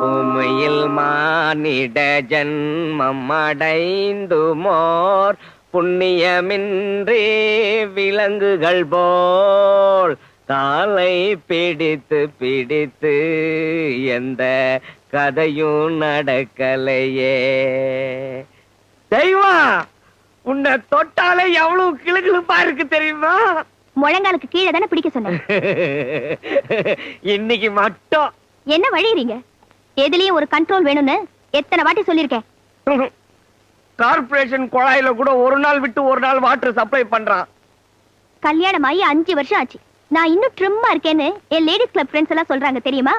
உமையில் மானிட ஜன்மம் அடைந்து மோர் புண்ணியமின்றி விலங்குகள் போல் காலை பிடித்து பிடித்து எந்த கதையும் நடக்கலையே. தெய்வம் உன்னை தொட்டாலே எவ்வளவு கிளுகிழுப்பா இருக்கு தெரியுமா? முழங்காலுக்கு கீழே தானே பிடிக்க சொன்னேன். இன்னைக்கு மட்டும். என்ன வழியறீங்க? எதுலயும் ஒரு கண்ட்ரோல் வேணும்னு எத்தனை வாட்டி சொல்லிருக்கேன் கார்ப்பரேஷன் குழாயில கூட ஒரு நாள் விட்டு ஒரு நாள் வாட்டர் சப்ளை பண்றான். கல்யாணம் ஆகி அஞ்சு வருஷம் ஆச்சு. நான் இன்னும் ட்ரிம்மா இருக்கேன்னு என் லேடிஸ் கிளப் ஃப்ரெண்ட்ஸ் எல்லாம் சொல்றாங்க தெரியுமா?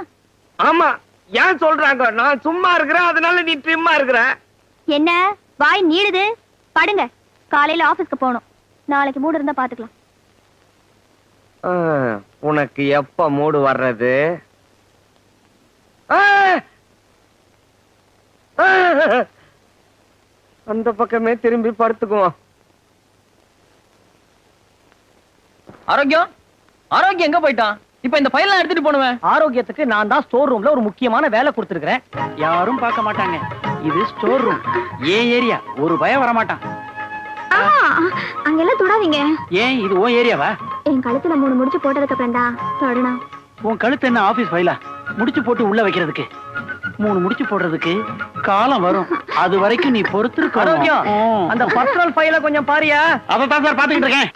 ஆமா. ஏன் சொல்றாங்க? நான் சும்மா இருக்கிறேன் அதனால நீ ட்ரிம்மா இருக்கிற. என்ன? வாய் நீளுது? படுங்க. காலையில ஆபீஸ்க்கு போகணும். நாளைக்கு மூடு இருந்தா பாத்துக்கலாம். உனக்கு எப்ப மூடு வர்றது! அந்த பக்கமே திரும்பி படுத்துக்குவோம். ஆரோக்கியம்? ஆரோக்கியம் எங்க போயிட்டான்? இப்ப இந்த ஃபைல்லாம் எடுத்துட்டு போனுவேன் ஆரோக்கியத்துக்கு நான் தான் ஸ்டோர் ரூம்ல ஒரு முக்கியமான வேலை கொடுத்துருக்கேன் யாரும் பார்க்க மாட்டாங்க. இது ஸ்டோர் ரூம் ஏன் ஏரியா? ஒரு பயம் வர மாட்டான் அங்கெல்லாம் தொடாதீங்க. ஏன்? இது உன் ஏரியாவா? என் கழுத்துல மூணு முடிச்சு போட்டதுக்கு அப்புறம் தான் தொடணும். உன் கழுத்து என்ன ஆபீஸ் ஃபைலா முடிச்சு போட்டு உள்ள வைக்கிறதுக்கு. மூணு முடிச்சு போடுறதுக்கு காலம் வரும். அது வரைக்கும் நீ பொறுத்திருக்க அந்த பர்சனல் ஃபைல கொஞ்சம் பாரியா. அதை தான் சார் பாத்துக்கிட்டு இருக்கேன்.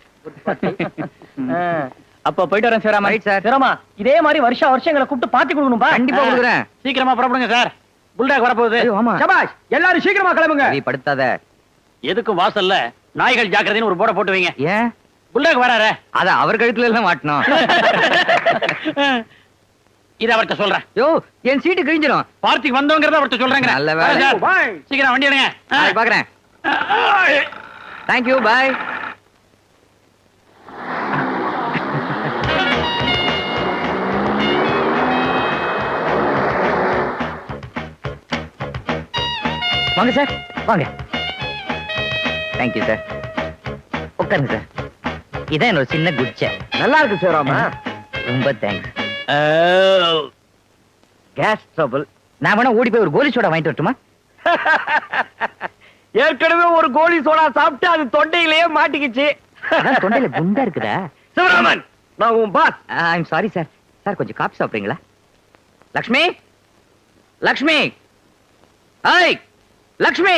அப்ப போயிட்டு வரேன் சேராமா சார் சிரமா இதே மாதிரி வருஷம் வருஷம் எங்களை கூப்பிட்டு பாத்தி கொடுக்கணும்பா. கண்டிப்பா கொடுக்குறேன். சீக்கிரமா புறப்படுங்க சார் புல்டாக் வரப்போகுது. ஆமா. சபாஷ் எல்லாரும் சீக்கிரமா கிளம்புங்க. நீ படுத்தாத. எதுக்கு வாசல்ல நாய்கள் ஜாக்கிரதைன்னு ஒரு போர்டை போட்டு வைங்க. ஏன்? புல்டாக் வராரு. அத அவர் கழுத்துல எல்லாம் மாட்டணும். இத அவர்ட்ட சொல்றேன். யோ என் சீட்டு கிழிஞ்சிடும் பார்ட்டிக்கு வந்தவங்கிறத அவர்ட்ட சொல்றேங்க. நல்ல வேலை. சீக்கிரம் வண்டி எடுங்க. பாக்குறேன் தேங்க்யூ பாய் வாங்க சார். வாங்க. தேங்க்யூ சார் உட்காருங்க சார் இதான் என்னோட சின்ன குச்சை நல்லா இருக்கு சார் ஆமா ரொம்ப தேங்க்ஸ் கேஸ் ட்ரபிள் நான் வேணா ஓடி போய் ஒரு கோலி சோடா வாங்கிட்டு வரட்டுமா? ஏற்கனவே ஒரு கோலி சோடா சாப்பிட்டு அது தொண்டையிலேயே மாட்டிக்கிச்சு. தொண்டையில குண்டா இருக்குதா? சிவராமன் நான் உன் boss I'm sorry sir sir கொஞ்சம் காப்பி சாப்பிடுறீங்களா? லக்ஷ்மி? லக்ஷ்மி? ஐய் லக்ஷ்மி!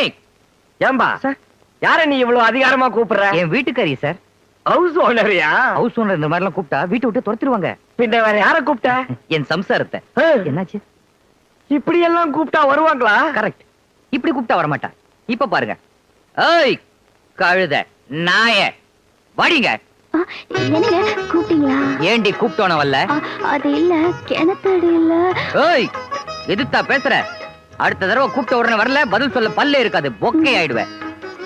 ஏம்பா சார் யார நீ இவ்வளவு அதிகாரமா கூப்பிடுற? என் வீட்டுக்காரி சார் ஹவுஸ் ஓனரியா ஹவுஸ் ஓனர் இந்த மாதிரி எல்லாம் கூப்பிட்டா வீட்டை விட்டு துரத்திடுவாங்க. பின்ன வேற யார கூப்பிட்ட? என் சம்சாரத்தை. என்னாச்சு? இப்படி எல்லாம் கூப்பிட்டா வருவாங்களா? கரெக்ட் இப்படி கூப்பிட்டா வர மாட்டா இப்ப பாருங்க. ஏய் கழுத நாய வாடிங்க. கூப்பிட்டீங்களா? ஏண்டி கூப்பிட்டோன வல்ல அது இல்ல கிணத்தடி இல்ல. ஏய் எதுத்தா பேசுற? அடுத்த தடவை கூப்பிட்ட உடனே வரல பதில் சொல்ல பல்லே இருக்காது பொக்கை ஆயிடுவேன்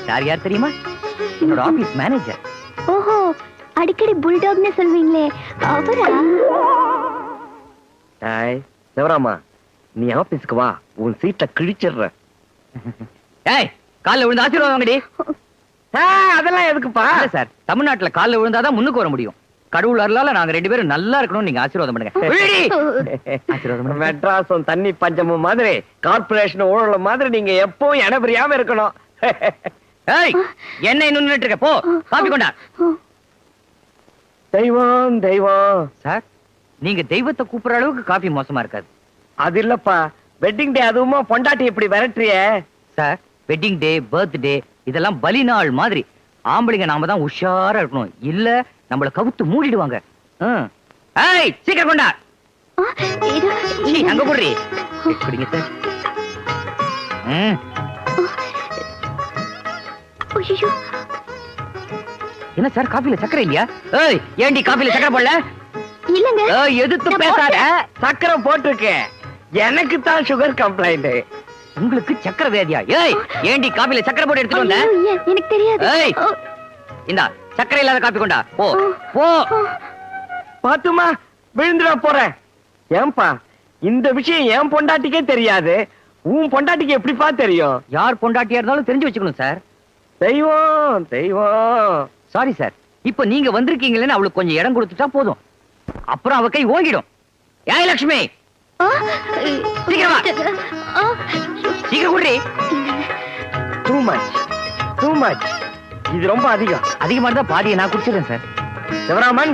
யார் யார் தெரியுமா? என்னோட ஆபீஸ் மேனேஜர் ஓஹோ அடிக்கடி புல்டாக்னு சொல்வீங்களே அவரா? டாய் சிவராமா நீ ஆபீஸ்க்கு வா உன் சீட்டை கிழிச்சிடுற ஏய் கால்ல விழுந்து ஆசீர்வாதம் வாங்கடி. அதெல்லாம் எதுக்குப்பா? சார் தமிழ்நாட்டுல கால்ல விழுந்தாதான் முன்னுக்கு வர முடியும். கடவுள் அருளால நாங்க ரெண்டு பேரும் நல்லா இருக்கணும் நீங்க ஆசீர்வாதம் பண்ணுங்க. ஆசீர்வாதம் மெட்ராஸும் தண்ணி பஞ்சமும் மாதிரி கார்பரேஷன் ஊழல் மாதிரி நீங்க எப்பவும் இனபெரியாம இருக்கணும். ஏய் என்ன இன்னும் நின்னுட்டு இருக்க போ காப்பி கொண்டா. தெய்வம் தெய்வம். சார் நீங்க தெய்வத்தை கூப்பிடுற அளவுக்கு காபி மோசமா இருக்காது. அது இல்லப்பா. வெட்டிங் டே அதுவுமா பொண்டாட்டி இப்படி விரட்டுறிய? சார் வெட்டிங் டே பர்த்டே இதெல்லாம் பலி நாள் மாதிரி. ஆம்பளைங்க நாம தான் உஷாரா இருக்கணும். இல்ல நம்மள கவுத்து மூடிடுவாங்க. ஏய் சீக்கிரம் கொண்டா. அங்க போடுறி. குடிங்க சார். ம். என்ன சார் காபில சக்கரை இல்லையா? ஏய் ஏண்டி காபில சக்கரை போடல? இல்லங்க. ஏய், நான் பேசாத. சக்கரை போட்டிருக்கேன். எனக்கு தான் சுகர் கம்ப்ளைண்ட் உங்களுக்கு சக்கரை வியாதியா? ஏய் ஏண்டி காபில சக்கரை போட்டு எடுத்துட்டு வந்த? எனக்கு தெரியாது. ஏய். இந்தா சக்கரை இல்லாத காப்பி கொண்டா. போ ஓ. போ. பாத்துமா விழுந்துட போறேன். ஏன்பா இந்த விஷயம் என் பொண்டாட்டிக்கே தெரியாது. உன் பொண்டாட்டிக்கு எப்படிப்பா தெரியும்? யார் பொண்டாட்டியா இருந்தாலும் தெரிஞ்சு வச்சுக்கணும் சார். தெய்வம் தெய்வம். சாரி சார் இப்ப நீங்க வந்திருக்கீங்களேன்னு அவளுக்கு கொஞ்சம் இடம் கொடுத்துட்டா போதும். அப்புறம் அவ கை ஓங்கிடும். ஏய் லட்சுமி ஆ, சீக்கிரம் சீக்கிரம் குடி டூ மச் டூ மச் இது ரொம்ப அதிகம். அதிகமா இருந்தா பாதியை நான் குடிச்சிடுறேன் சார் சிவராமன்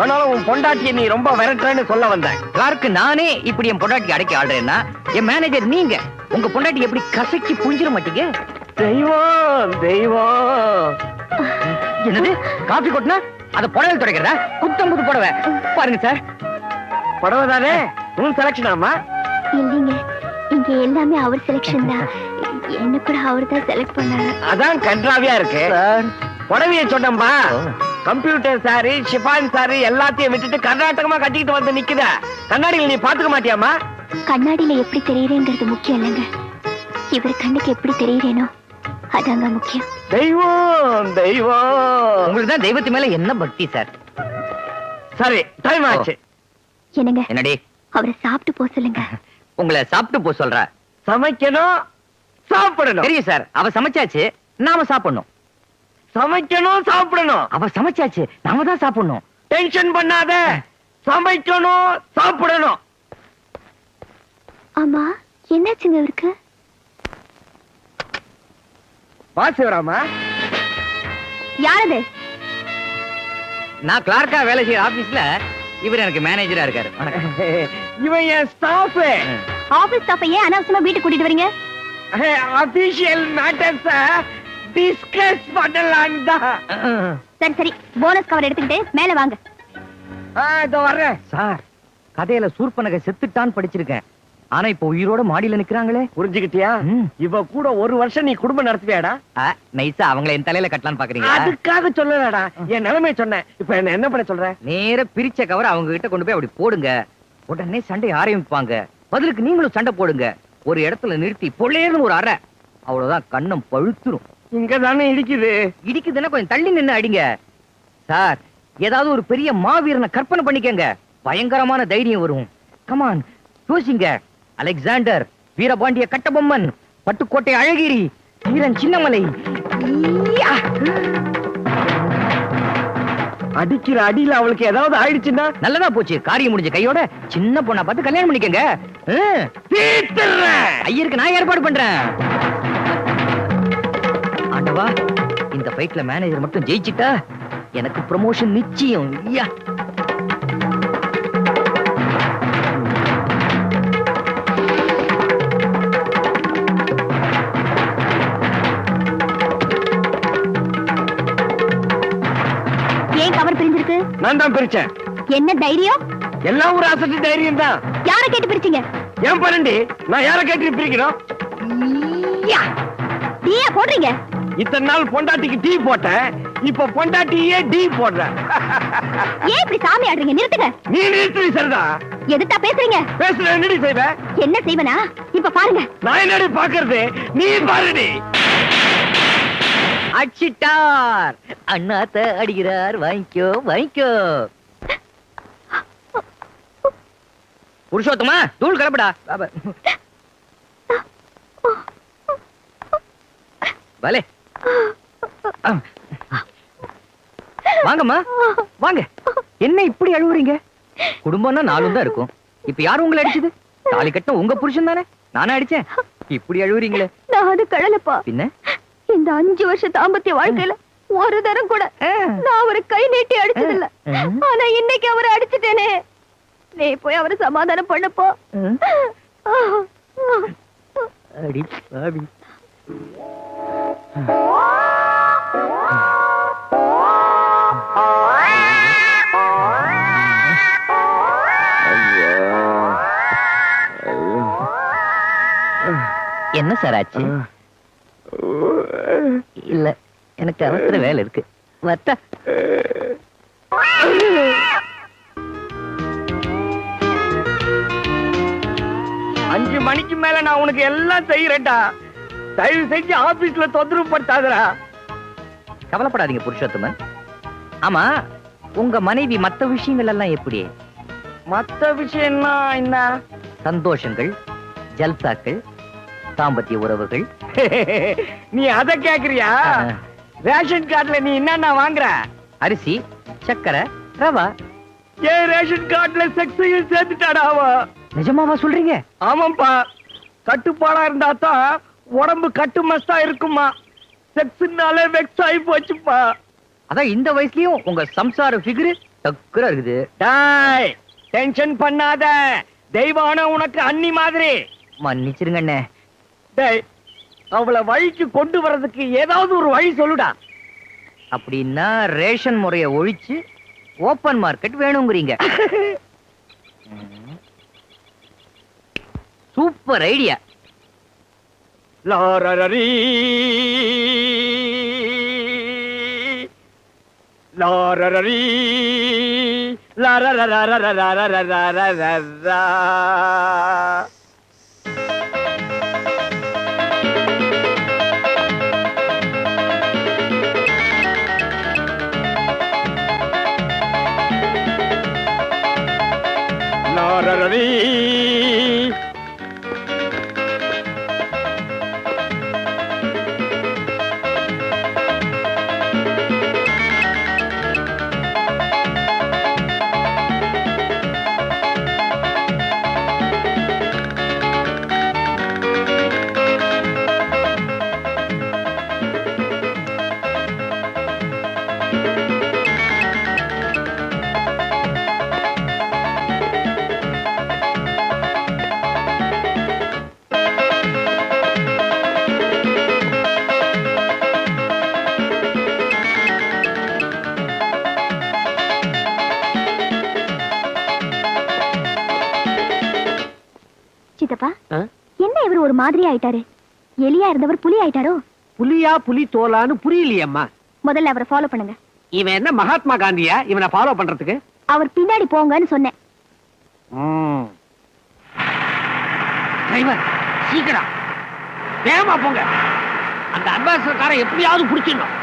ஆனாலும் உன் பொண்டாட்டியை நீ ரொம்ப விரட்டுறேன்னு சொல்ல வந்தேன் யாருக்கு நானே இப்படி என் பொண்டாட்டி அடைக்க ஆடுறேன்னா என் மேனேஜர் நீங்க உங்க பொண்டாட்டி எப்படி கசக்கி புஞ்சிட மாட்டீங்க? தெய்வம் தெய்வம். என்னது? காபி கொட்டினா? அத புடவை துடைக்கிறதா? புத்தம் புது புடவை. பாருங்க சார். புடவை தானே? உன் செலக்ஷன் ஆமா? இல்லைங்க. இங்க எல்லாமே அவர் செலெக்ஷன் தான். என்ன கூட அவர் தான் செலக்ட் பண்ணாரு. அதான் கன்றாவியா இருக்கு. புடவைய சொன்னம்பா கம்ப்யூட்டர் சாரி ஷிஃபான் சாரி எல்லாத்தையும் விட்டுட்டு கர்நாடகமா கட்டிக்கிட்டு வந்து நிக்குத? கண்ணாடியில் நீ பாத்துக்க மாட்டியாமா கண்ணாடியில எப்படி தெரியுறேங்கிறது முக்கியம் இல்லைங்க. இவர் கண்ணுக்கு எப்படி தெரியுறேனோ அதாங்க முக்கியம். தெய்வம் தெய்வம். உங்களுக்கு தான் தெய்வத்து மேல என்ன பக்தி சார்? சரி டைம் ஆச்சு. என்னங்க? என்னடி? அவரை சாப்பிட்டு போக சொல்லுங்க. உங்களை சாப்பிட்டு போ சொல்ற. சமைக்கணும் சாப்பிடணும். தெரியும் சார். அவ சமைச்சாச்சு நாம சாப்பிடணும். சமைக்கணும் சாப்பிடணும். அவ சமைச்சாச்சு நாம தான் சாப்பிடணும். டென்ஷன் பண்ணாத. சமைக்கணும் சாப்பிடணும். ஆமா என்னாச்சுங்க இவருக்கு? வா சிவராமா யாரது? நான் கிளார்க்கா வேலை செய்யற ஆபீஸ்ல இவர் எனக்கு மேனேஜரா இருக்காரு. வணக்கம். இவன் என் ஸ்டாஃப் ஆபீஸ் ஸ்டாஃபை ஏன் அனாவசியமா வீட்டுக்கு கூட்டிட்டு வரீங்க? அபிஷியல் மேட்டர்ஸ் டிஸ்கஸ் பண்ணலாம் தான். சரி சரி. போனஸ் கவர் எடுத்துக்கிட்டு மேல வாங்க. இதோ வர்றேன். சார் கதையில சூர்பனக செத்துட்டான்னு படிச்சிருக்கேன். ஆனா இப்ப உயிரோட மாடியில நிக்கிறாங்களே. புரிஞ்சுக்கிட்டியா. இவ கூட ஒரு வருஷம் நீ குடும்பம் நடத்துவியாடா? நைஸா அவங்கள என் தலையில கட்டலான்னு பாக்குறீங்களா? அதுக்காக சொல்லலடா. என் நிலைமை சொன்னேன் இப்ப என்ன என்ன பண்ண சொல்ற? நேர பிரிச்ச கவர் அவங்க கிட்ட கொண்டு போய் அப்படி போடுங்க. உடனே சண்டை ஆரம்பிப்பாங்க. பதிலுக்கு நீங்களும் சண்டை போடுங்க. ஒரு இடத்துல நிறுத்தி பொள்ளேன்னு ஒரு அறை. அவ்வளவுதான் கண்ணம் பழுத்துரும். இங்க தானே இடிக்குது. இடிக்குதுன்னா கொஞ்சம் தள்ளி நின்னு அடிங்க. சார் ஏதாவது ஒரு பெரிய மாவீரனை கற்பனை பண்ணிக்கங்க. பயங்கரமான தைரியம் வரும். கமான் யோசிங்க. அலெக்சாண்டர் வீரபாண்டிய கட்டபொம்மன் பட்டுக்கோட்டை அழகிரி வீரன் சின்னமலை! அடிக்கிற அடியில அவளுக்கு ஏதாவது ஆயிடுச்சுன்னா? நல்லதா போச்சு. காரியம் முடிஞ்ச கையோட சின்ன பொண்ணா பார்த்து கல்யாணம் பண்ணிக்கங்க. ஐயருக்கு நான் ஏற்பாடு பண்றேன். ஆண்டவா இந்த ஃபைட்ல மேனேஜர் மட்டும் ஜெயிச்சிட்டா எனக்கு ப்ரமோஷன் நிச்சயம். ஐயா ஏன் கவர் பிரிஞ்சிருக்கு? நான் தான் பிரிச்சேன். என்ன தைரியம்? எல்லாம் ஒரு அசட்டு தைரியம் தான். யாரை கேட்டு பிரிச்சீங்க? ஏன் பரண்டி நான் யார கேட்டு பிரிக்கிறோம் ஐயா! டீயா போடுறீங்க? இத்தனை நாள் பொண்டாட்டிக்கு டீ போட்டேன். இப்ப பொண்டாட்டியே டீ போடுறேன். ஏன் இப்படி சாமி ஆடுறீங்க? நிறுத்துங்க. நீ நிறுத்தி சரிதா? எதுத்தா பேசுறீங்க? பேசுற என்னடி செய்வ? என்ன செய்வனா? இப்ப பாருங்க. நான் என்னடி பாக்குறது? நீ பாருடி. அடிச்சிட்டார் அண்ணாத்த அடிக்கிறார். வாங்கிக்கோ வாங்கிக்கோ. புருஷோத்தமா தூள் கலப்படா. பாபா. பலே வாங்கம்மா. வாங்க. என்ன இப்படி அழுவுறீங்க? குடும்பம்னா நாலும் தான் இருக்கும். இப்ப யாரு உங்களை அடிச்சது? தாலி கட்டின உங்க புருஷன் தானே? நானே அடிச்சேன். இப்படி அழுவுறீங்களே. நான் அது கழலப்பா. பின்ன? இந்த அஞ்சு வருஷ தாம்பத்திய வாழ்க்கையில ஒரு தரம் கூட நான் அவரை கை நீட்டி அடிச்சதில்ல. ஆ. ஆனா இன்னைக்கு அவரை அடிச்சிட்டேனே. நீ போய் அவரை சமாதானம் பண்ணப்போ. அடி பாவி. என்ன சார் ஆச்சு? இல்ல எனக்கு அவசர வேலை இருக்கு. அஞ்சு மணிக்கு மேல நான் உனக்கு எல்லாம் செய்யறேன்டா. தயவு செஞ்சு ஆபீஸ்ல தொந்தரவு படுத்தாதடா. கவலைப்படாதீங்க புருஷோத்தமன் ஆமா உங்க மனைவி மத்த விஷயங்கள் எல்லாம் எப்படி? மத்த விஷயம்னா என்ன? சந்தோஷங்கள் ஜல்சாக்கள் தாம்பத்திய உறவுகள். நீ அத கேக்குறியா? ரேஷன் கார்டுல நீ என்னென்ன வாங்குற? அரிசி சக்கரை ரவா. ஏன் ரேஷன் கார்டுல செக்ஸையும் சேர்த்துட்டாடா நிஜமாவா சொல்றீங்க? ஆமாப்பா கட்டுப்பாடா இருந்தா தான் உடம்பு கட்டு மஸ்தா இருக்குமா? செக்ஸ்னாலே வெக்ஸ் ஆகி போச்சுப்பா. அதான் இந்த வயசுலயும் உங்க சம்சார ஃபிகர் டக்குரா இருக்குது. டாய் டென்ஷன் பண்ணாத. தெய்வான உனக்கு அன்னி மாதிரி. மன்னிச்சிருங்கண்ணே. டேய் அவளை வழிக்கு கொண்டு வர்றதுக்கு ஏதாவது ஒரு வழி சொல்லுடா. அப்படின்னா ரேஷன் முறைய ஒழிச்சு ஓப்பன் மார்க்கெட் வேணுங்கிறீங்க. Super idea. லாரரீ லாரரீ லாரரரரரரரரரரரா ஒரு மாதிரி ஆயிட்டாரு. எலியா இருந்தவர் புலி ஆயிட்டாரோ? புலியா புலி தோலான்னு புரியலையம்மா. முதல்ல அவரை ஃபாலோ பண்ணுங்க. இவன் என்ன மகாத்மா காந்தியா? இவனை ஃபாலோ பண்றதுக்கு? அவர் பின்னாடி போங்கன்னு சொன்னேன். டிரைவர் சீக்கிரம். வேகமா போங்க. அந்த அட்வான்ஸ் காரை எப்படியாவது பிடிச்சிடணும்.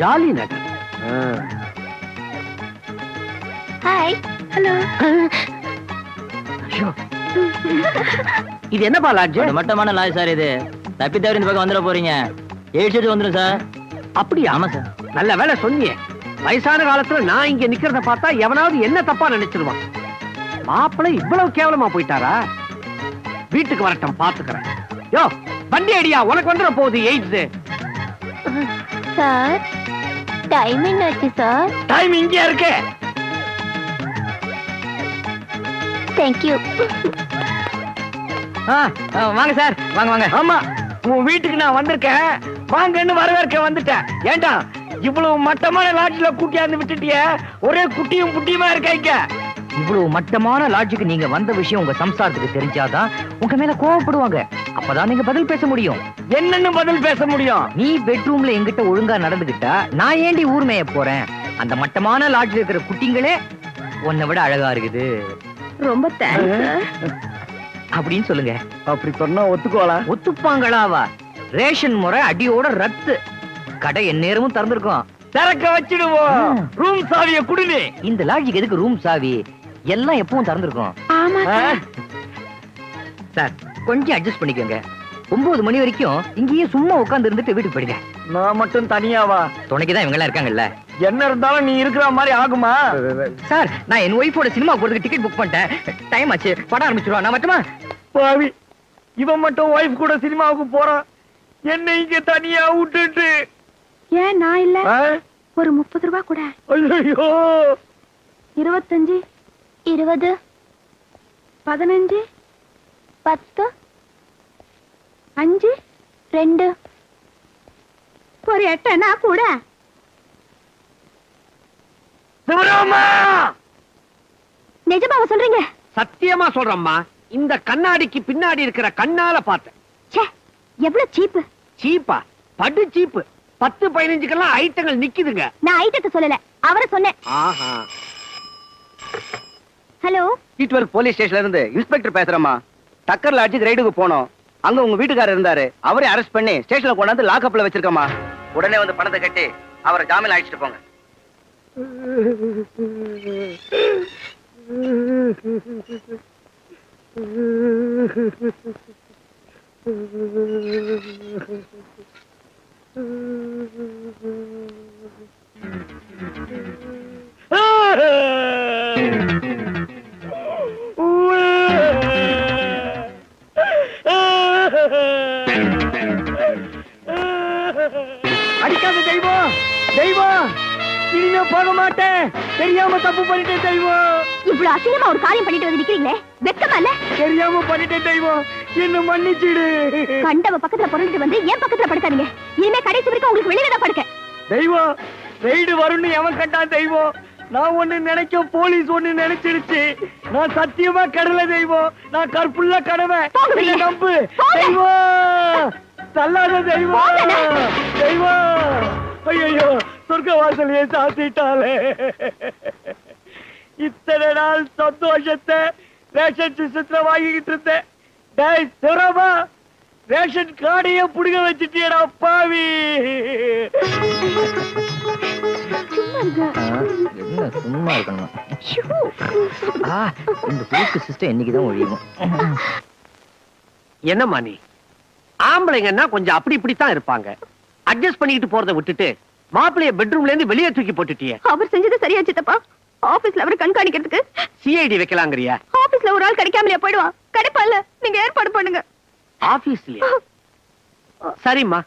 ஜாலி நகர். ஹாய் ஹலோ இது என்னப்பா லாட்ஜ் மட்டமான லாய் சார் இது. தப்பி தவறி இந்த பக்கம் வந்துட போறீங்க. ஏழிச்சு வந்துடும் சார். அப்படியா? ஆமா சார். நல்ல வேலை சொன்னியே. வயசான காலத்துல நான் இங்க நிக்கிறத பார்த்தா எவனாவது என்ன தப்பா நினைச்சிருவான். மாப்பிள்ளை இவ்வளவு கேவலமா போயிட்டாரா? வீட்டுக்கு வரட்டும் பாத்துக்கிறேன். யோ வண்டி அடியா உனக்கு வந்துட போகுது எய்ட்ஸ். சார். டைம் என்னாச்சு சார். டைம் இங்க இருக்கு? தேங்க்யூ வாங்க சார். வாங்க வாங்க. ஆமா. உன் வீட்டுக்கு நான் வந்திருக்கேன். வாங்கன்னு வரவேற்க வந்துட்டேன். ஏண்டா இவ்வளவு மட்டமான லாட்ஜ்ல கூட்டியாந்து விட்டுட்டிய? ஒரே குட்டியும் புட்டியுமா இருக்க இங்க? இவ்வளவு மட்டமான லாட்ஜுக்கு நீங்க வந்த விஷயம் உங்க சம்சாரத்துக்கு தெரிஞ்சாதான் உங்க மேல கோவப்படுவாங்க. அப்பதான் நீங்க பதில் பேச முடியும். என்னன்னு பதில் பேச முடியும்? நீ பெட்ரூம்ல எங்கிட்ட ஒழுங்கா நடந்துகிட்டா நான் ஏண்டி ஊர் மேய போறேன்? அந்த மட்டமான லாட்ஜ்ல இருக்கிற குட்டிங்களே உன்னை விட அழகா இருக்குது. ரொம்ப அப்படின்னு சொல்லுங்க. அப்படி சொன்னா ஒத்துக்கோலா ஒத்துப்பாங்களாவா? ரேஷன் முறை அடியோட ரத்து. கடை எந்நேரமும் திறந்திருக்கும். திறக்க வச்சிடுவோம். ரூம் சாவிய குடுனி இந்த லாட்ஜுக்கு எதுக்கு ரூம் சாவி? எல்லாம் எப்பவும் திறந்திருக்கும். சார் கொஞ்சம் அட்ஜஸ்ட் பண்ணிக்கோங்க. ஒன்பது மணி வரைக்கும் இங்கேயே சும்மா உட்கார்ந்து இருந்துட்டு வீட்டுக்கு போயிடுங்க. நான் மட்டும் தனியாவா? துணைக்கு தான் இவங்க எல்லாம் இருக்காங்கல்ல. என்ன இருந்தாலும் நீ இருக்கிற மாதிரி ஆகுமா? சார் நான் என் ஒய்ஃபோட சினிமா போறதுக்கு டிக்கெட் புக் பண்ணிட்டேன். டைம் ஆச்சு. படம் ஆரம்பிச்சிருவா. நான் மட்டுமா? பாவி இவன் மட்டும் ஒய்ஃப் கூட சினிமாவுக்கு போறான். என்ன இங்க தனியா விட்டுட்டு. ஏன் நான் இல்ல? ஒரு முப்பது ரூபா கூட. ஐயையோ. இருபத்தஞ்சு இருபது பதினஞ்சு பத்து அஞ்சு ரெண்டு. ஒரு எட்டனா கூட. நிஜமாவ சொல்றீங்க? சத்தியமா சொல்றேம்மா. இந்த கண்ணாடிக்கு பின்னாடி இருக்கிற கண்ணால பார்த்தேன். ச்சே எவ்வளவு சீப்பு. சீப்பா? படு சீப்பு. பத்து பதினஞ்சுக்கெல்லாம் ஐட்டங்கள் நிக்குதுங்க. நான் ஐட்டத்தை சொல்லல அவரை சொன்னேன். ஆஹா. ஹலோ? ஈட்வெல் போலீஸ் ஸ்டேஷன்ல இருந்து இன்ஸ்பெக்டர் பேசுறேம்மா. டக்கர் லாட்ஜுக்கு ரைடுக்கு போனோம். அங்க உங்க வீட்டுக்காரர் இருந்தாரு. அவரே அரெஸ்ட் பண்ணி ஸ்டேஷன்ல கொண்டாந்து லாக்அப்ல வச்சிருக்கோமா உடனே வந்து பணத்தை கட்டி அவரை ஜாமீன் அழைச்சிட்டு போங்க. அடிக்காத தெரியாம தப்பு பண்ணிட்டேன் தெய்வம். இவ்வளவு அசிங்கமா ஒரு காரியம் பண்ணிட்டு வந்து நிக்கிறீங்களே? வெக்கமா இல்ல? தெரியாம பண்ணிட்டேன் தெய்வம். என்ன மன்னிச்சிடு. கண்டவ பக்கத்துல பொருளிட்டு வந்து என் பக்கத்துல படுக்காதீங்க. இனிமே கடைசி வரைக்கும் உங்களுக்கு வெளியில தான் படுக்க. தெய்வம் ரெய்டு வரும்னு எவன் கண்டான் தெய்வம்? நான் ஒண்ணு நினைக்க போலீஸ் ஒண்ணு நினைச்சிருச்சு. நான் சத்தியமா கடல தெய்வம். நான் கற்புள்ள. என்னை நம்பு. தெய்வம். தள்ளாத தெய்வம். தெய்வம். ஐயோ சொர்க்க வாசலையே சாத்திட்டாலே? இத்தனை நாள் சந்தோஷத்தை ரேஷன் சிஸ்டத்துல வாங்கிக்கிட்டு இருந்தேன். டேய் சிரமா. ரேஷன் கார்டையே புடுங்க வச்சுட்டியடா பாவி. என்ன சும்மா இருக்கணும்? இந்த புதுக்கு சிஸ்டம் என்னைக்குதான் ஒழியும். என்னம்மா நீ? ஆம்பளைங்கன்னா கொஞ்சம் அப்படி இப்படித்தான் இருப்பாங்க. அட்ஜஸ்ட் பண்ணிக்கிட்டு போறதை விட்டுட்டு மாப்பிளைய பெட்ரூம்ல இருந்து வெளியே தூக்கி போட்டுட்டியே. அவர் செஞ்சது சரியா சித்தப்பா? ஆபீஸ்ல அவரை கண்காணிக்கிறதுக்கு. சிஐடி வைக்கலாங்கிறியா? ஆபீஸ்ல ஒரு ஆள் கிடைக்காமலே போயிடுவான் கிடைப்பான்ல. நீங்க ஏற்பாடு பண்ணுங்க. ஆபீஸ்லயா சரிம்மா.